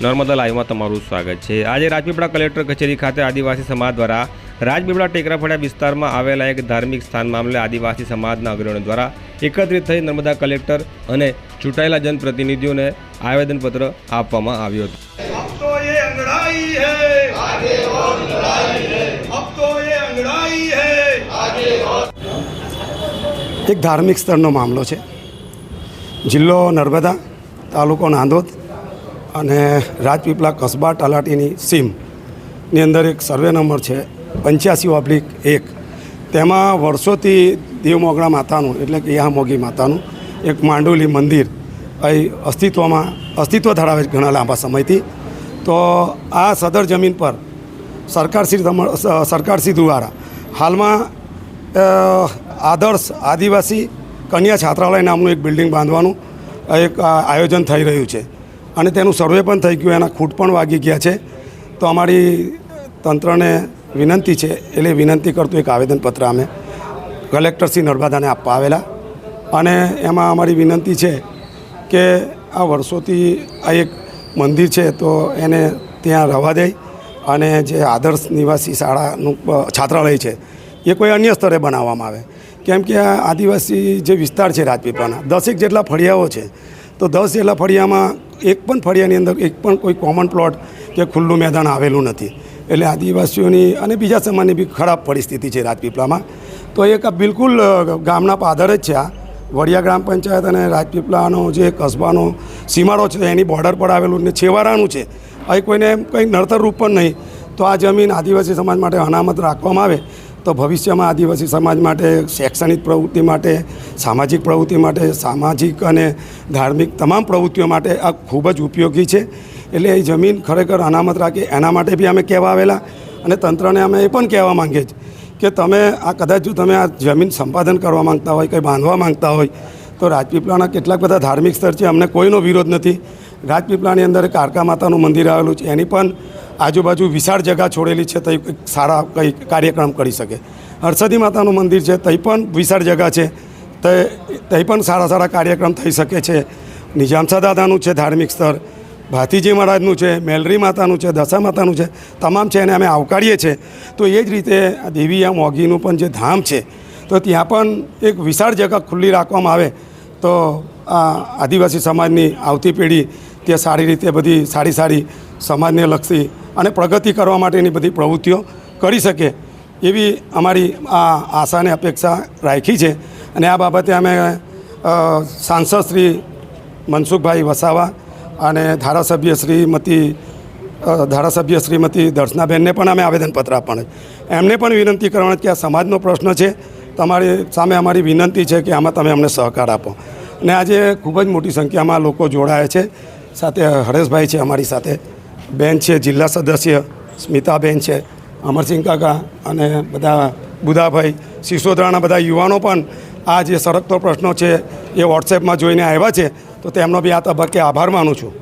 નર્મદા લાઈવમાં તમારું સ્વાગત છે. આજે રાજપીપળા કલેક્ટર કચેરી ખાતે આદિવાસી સમાજ દ્વારા રાજપીપળા ટેકરાફળિયા વિસ્તારમાં આવેલા એક ધાર્મિક સ્થાન મામલે આદિવાસી સમાજના અગ્રણીઓ દ્વારા એકત્રિત થઈ નર્મદા કલેક્ટર અને ચૂંટાયેલા જનપ્રતિનિધિઓને આવેદનપત્ર આપવામાં આવ્યું હતું. એક ધાર્મિક સ્થળનો મામલો છે. જિલ્લો નર્મદા તાલુકો નાંદોદ. અને રાજપીપળા કસબા તલાટીની સીમની અંદર એક સર્વે નંબર છે પંચ્યાસી ઓબ્લિક એક. તેમાં વર્ષોથી દેવમોગળા માતાનું, એટલે કે યામોગી માતાનું, એક માંડુલી મંદિર અહીં અસ્તિત્વમાં, અસ્તિત્વ ધરાવે છે ઘણા લાંબા સમયથી. તો આ સદર જમીન પર સરકારશ્રી સરકારશ્રી દ્વારા હાલમાં આદર્શ આદિવાસી કન્યા છાત્રાલય નામનું એક બિલ્ડિંગ બાંધવાનું એક આયોજન થઈ રહ્યું છે. અને તેનું સર્વે પણ થઈ ગયું, એના ખૂટ પણ વાગી ગયા છે. તો અમારી તંત્રને વિનંતી છે, એટલે વિનંતી કરતું એક આવેદનપત્ર અમે કલેક્ટર શ્રી નર્મદાને આપવા આવેલા. અને એમાં અમારી વિનંતી છે કે આ વર્ષોથી આ એક મંદિર છે, તો એને ત્યાં રહેવા દે અને જે આદર્શ નિવાસી શાળાનું છાત્રાલય છે, એ કોઈ અન્ય સ્તરે બનાવવામાં આવે. કેમ કે આ આદિવાસી જે વિસ્તાર છે રાજપીપળાના, દસેક જેટલા ફળિયાઓ છે, તો દસ જેટલા ફળિયામાં એક પણ ફળિયાની અંદર એક પણ કોઈ કોમન પ્લોટ કે ખુલ્લું મેદાન આવેલું નથી. એટલે આદિવાસીઓની અને બીજા સમાજની બી ખરાબ પરિસ્થિતિ છે રાજપીપળામાં. તો એક આ બિલકુલ ગામના પાદર જ છે આ. વડિયા ગ્રામ પંચાયત અને રાજપીપળાનો જે કસ્બાનો સીમાડો છે, એની બોર્ડર પર આવેલું ને છેવાડાનું છે. અહીં કોઈને કંઈ નડતર રૂપ પણ નહીં. તો આ જમીન આદિવાસી સમાજ માટે અનામત રાખવામાં આવે. તો ભવિષ્યમાં આદિવાસી સમાજ માટે, શૈક્ષણિક પ્રવૃત્તિ માટે, સામાજિક પ્રવૃત્તિ માટે, સામાજિક અને ધાર્મિક તમામ પ્રવૃત્તિઓ માટે આ ખૂબ જ ઉપયોગી છે. એટલે એ જમીન ખરેખર અનામત રાખી, એના માટે બી અમે કહેવા આવેલા અને તંત્રને અમે એ પણ કહેવા માંગીએ છીએ કે તમે આ કદાચ જો તમે આ જમીન સંપાદન કરવા માંગતા હોય, કંઈ બાંધવા માંગતા હોય, તો રાજપીપળાના કેટલાક બધા ધાર્મિક સ્થળ છે, અમને કોઈનો વિરોધ નથી. રાજપીપળાની અંદર કારકા માતાનું મંદિર આવેલું છે, એની પણ આજુબાજુ વિશાળ જગા છોડેલી છે તઈ સારા કંઈ કાર્યક્રમ કરી શકે. હર્ષદી માતાનું મંદિર છે, તઈ પણ વિશાળ જગા છે તે તઈ પણ સારા સારા કાર્યક્રમ થઈ શકે છે. નિજામસા દાદાનું છે ધાર્મિક સ્થળ ભાતીજી મહારાજનું છે, મેલરી માતાનું છે, દશા માતાનું છે, તમામ છે એને અમે આવકારીએ છીએ. તો એ જ રીતે આ દેવીયા મોગીનું પણ જે ધામ છે, તો ત્યાં પણ એક વિશાળ જગા ખુલ્લી રાખવામાં આવે, તો આ આદિવાસી સમાજની આવતી પેઢી તે સારી રીતે બધી સારી સારી સમાજને લક્ષી અને પ્રગતિ કરવા માટેની બધી પ્રવૃત્તિઓ કરી શકે એવી અમારી આ આશાને અપેક્ષા રાખી છે. અને આ બાબતે અમે સાંસદ શ્રી મનસુખભાઈ વસાવા અને ધારાસભ્ય શ્રીમતી ધારાસભ્ય શ્રીમતી દર્શનાબેનને પણ અમે આવેદનપત્ર આપવાના એમને પણ વિનંતી કરવાની કે આ સમાજનો પ્રશ્ન છે. તમારી સામે અમારી વિનંતી છે કે આમાં તમે અમને સહકાર આપો. અને આજે ખૂબ જ મોટી સંખ્યામાં લોકો જોડાયા છે. સાથે હરેશભાઈ છે અમારી સાથે. બેન છે, જિલ્લા સદસ્ય સ્મિતાબેન છે, અમરસિંહ કાકા અને બધા બુધાભાઈ સિસોદરાના બધા યુવાનો પણ આ જે સળગતો પ્રશ્નો છે એ વોટ્સએપમાં જોઈને આવ્યા છે, તો તેમનો બી આ તબક્કે આભાર માનું છું.